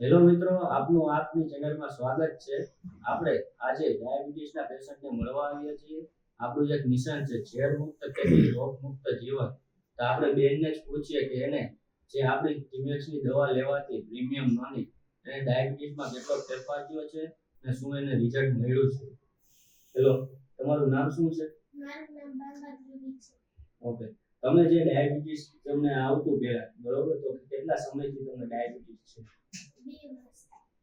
Hello મિત્રો આપનું આપની ચેનલમાં સ્વાગત છે. આપણે આજે ડાયાબિટીસના પેશન્ટને મળવા આવ્યા છીએ. આપણું એક મિશન છે ઝેર મુક્ત કે રોગ મુક્ત જીવન. તો આપણે બેનને જ પૂછીએ કે એને જે આપણી ટીમેક્સની દવા લેવાથી પ્રીમિયમ નોની એને ડાયાબિટીસમાં કેટલો ફેરફાર થયો છે અને શું એને રિઝલ્ટ મળ્યું છે. હેલો તમારું નામ શું છે. ઓકે તમે જે ડાયાબિટીસ તમને આવતું પહેલા બરોબર? તો કેટલા સમયથી તમને ડાયાબિટીસ છે?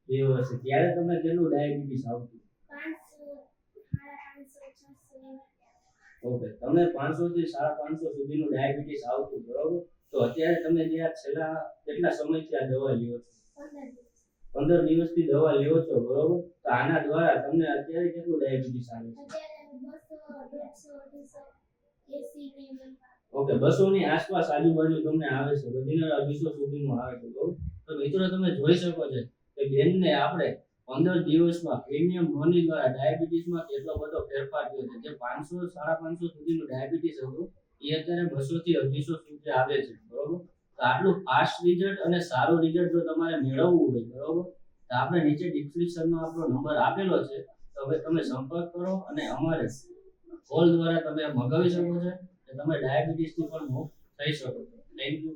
બે હશે ત્યારે તમને કેટલું ડાયાબિટીસ આવતું? ઓકે, તમને પાંચસો થી સાડા પાંચસો સુધીનું ડાયાબિટીસ આવતું, બરોબર? તો અત્યારે તમે જે આ છેલ્લા કેટલા સમયથી આ દવા લ્યો છો? પંદર દિવસ પંદર દિવસથી દવા લ્યો છો, બરોબર? તો આના દ્વારા તમને અત્યારે કેટલું ડાયાબિટીસ આવે છે? ઓકે બસો ની આસપાસ આજુબાજુ તમને આવે છે બધીને અઢીસો સુધીનું આવે છે, બરોબર? તો મિત્રો, તમે જોઈ શકો છો કે બેનને આપણે પંદર દિવસમાં પ્રીમિયમ નોની દ્વારા ડાયાબિટીસમાં કેટલો બધો ફેરફાર થયો છે. જે પાંચસો, સાડા પાંચસો સુધીનું ડાયાબિટીસ હતું, એ અત્યારે બસો થી અઢીસો સુધી આવે છે. બરોબર? તો આટલું ફાસ્ટ રિઝલ્ટ અને સારું રિઝલ્ટ જો તમારે મેળવવું હોય, બરોબર? તો આપણે નીચે ડિસ્ક્રિપ્શનમાં આપણો નંબર આપેલો છે. તો હવે તમે સંપર્ક કરો અને અમારે કોલ દ્વારા તમે મગાવી શકો છો. કે તમે ડાયાબિટીસથી પણ મુક્ત થઈ શકો છો. Thank you